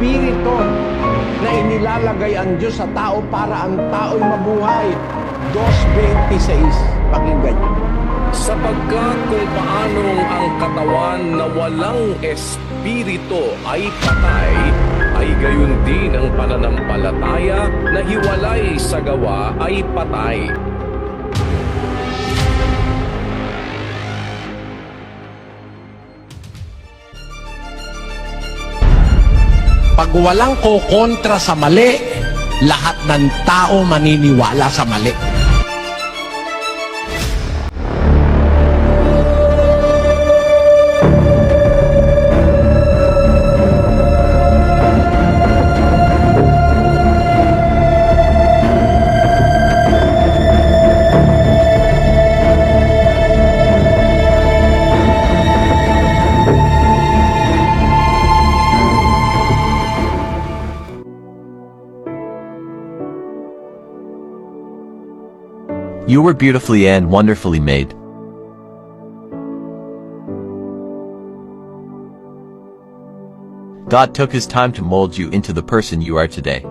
espiritu na inilalagay ang Diyos sa tao para ang tao'y mabuhay. 2.26. Pakinggan niyo. Sapagkat kung paanong ang katawan na walang espiritu ay patay, ay gayon din ang pananampalataya na hiwalay sa gawa ay patay. Pag walang kokontra sa mali, lahat ng tao maniniwala sa mali. You were beautifully and wonderfully made. God took his time to mold you into the person you are today.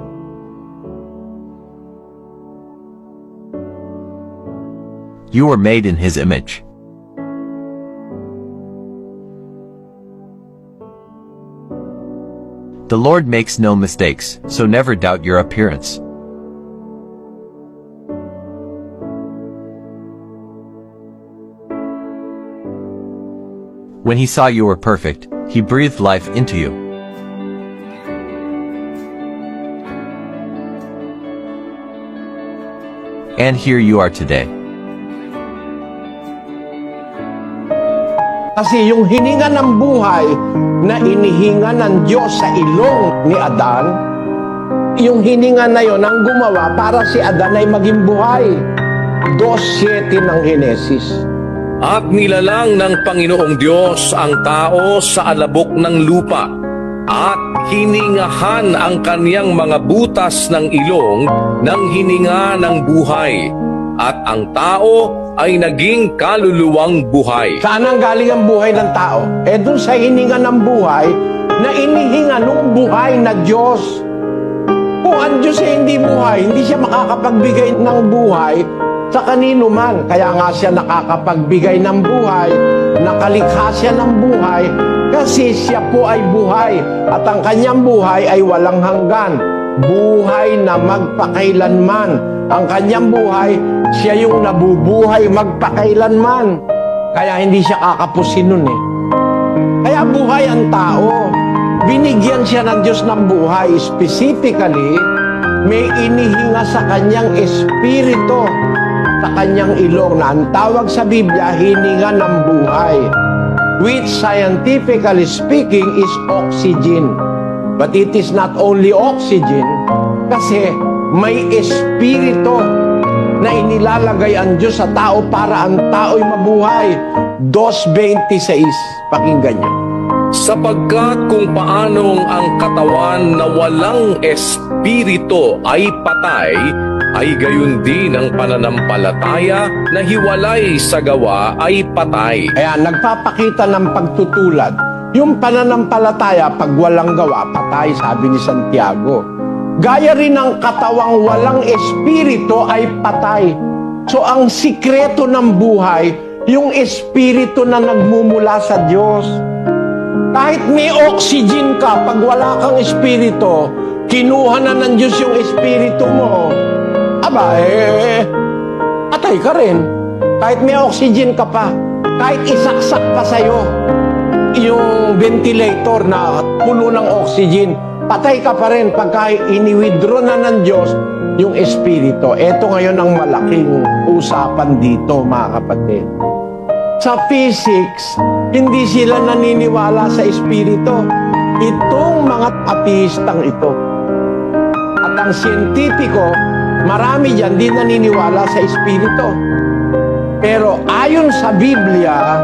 You were made in his image. The Lord makes no mistakes, so never doubt your appearance. When he saw you were perfect, he breathed life into you. And here you are today. Kasi yung hininga ng buhay na inihinga ng Diyos sa ilong ni Adan, yung hininga na yon ang gumawa para si Adan ay maging buhay. 2.7 ng Genesis. At nilalang ng Panginoong Diyos ang tao sa alabok ng lupa at hiningahan ang kaniyang mga butas ng ilong ng hininga ng buhay at ang tao ay naging kaluluwang buhay. Saan ang galing ang buhay ng tao? Eh dun sa hininga ng buhay na inihinga ng buhay na Diyos. Kung ang Diyos ay hindi buhay, hindi siya makakapagbigay ng buhay sa kanino man. Kaya nga siya nakakapagbigay ng buhay, nakalikha siya ng buhay, kasi siya po ay buhay. At ang kanyang buhay ay walang hanggan. Buhay na magpakailanman. Ang kanyang buhay, siya yung nabubuhay magpakailanman. Kaya hindi siya kakapusin nun eh. Kaya buhay ang tao. Binigyan siya ng Diyos ng buhay. Specifically, may inihinga sa kanyang espiritu, sa kanyang ilong na ang tawag sa Biblia, hininga ng buhay. Which scientifically speaking is oxygen. But it is not only oxygen, kasi may espiritu na inilalagay ang Diyos sa tao para ang tao'y mabuhay. 2.26. Pakinggan niyo. Sapagkat kung paanong ang katawan na walang espiritu ay patay, ay gayon din ang pananampalataya na hiwalay sa gawa ay patay. Kaya nagpapakita ng pagtutulad. Yung pananampalataya, pag walang gawa, patay, sabi ni Santiago. Gaya rin ng katawang walang espiritu ay patay. So ang sikreto ng buhay, yung espiritu na nagmumula sa Diyos. Kahit may oxygen ka, pag wala kang espiritu, kinuha na ng Diyos yung espiritu mo. Aba, eh, patay ka rin. Kahit may oxygen ka pa, kahit isaksak pa sa'yo, yung ventilator na puno ng oxygen, patay ka pa rin pagka ini-withdraw na ng Diyos yung espiritu. Ito ngayon ang malaking usapan dito, mga kapatid. Sa physics, hindi sila naniniwala sa espiritu. Itong mga ateistang ito. At ang siyentipiko, marami dyan di naniniwala sa espiritu. Pero ayon sa Biblia,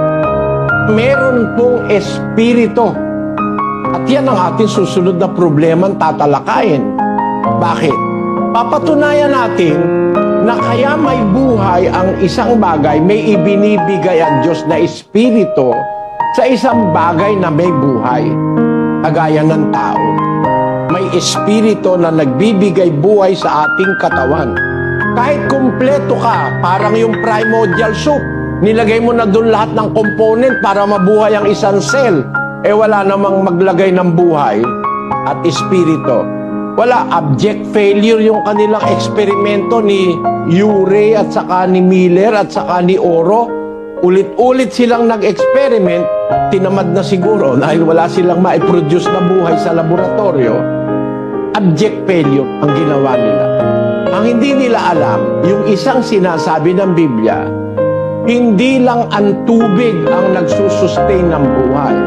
meron pong espiritu. At yan ang ating susunod na problema tatalakayin. Bakit? Papatunayan natin na kaya may buhay ang isang bagay, may ibinibigay ang Diyos na espiritu sa isang bagay na may buhay, kagaya ng tao. may espiritu na nagbibigay buhay sa ating katawan. Kahit kumpleto ka, parang yung primordial soup, nilagay mo na doon lahat ng component para mabuhay ang isang cell. Eh wala namang maglagay ng buhay at espiritu. Wala, abject failure yung kanilang eksperimento ni Urey at saka ni Miller at saka ni Oro. Ulit-ulit silang nag-experiment, tinamad na siguro dahil wala silang ma-produce na buhay sa laboratorio. Abject failure ang ginawa nila. Ang hindi nila alam, yung isang sinasabi ng Biblia, hindi lang ang tubig ang nagsusustain ng buhay.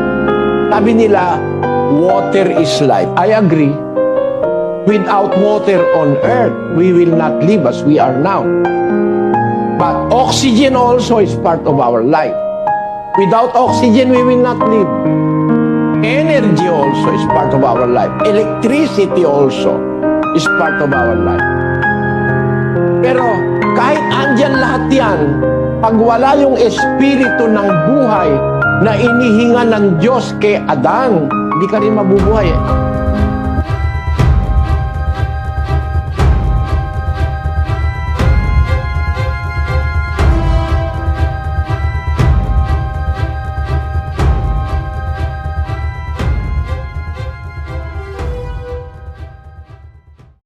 Sabi nila, water is life. I agree. Without water on earth, we will not live as we are now. But oxygen also is part of our life. Without oxygen, we will not live. Energy also is part of our life. Electricity also is part of our life. Pero kahit andyan lahat yan, pag wala yung espiritu ng buhay na inihinga ng Diyos kay Adan, hindi ka rin mabubuhay eh.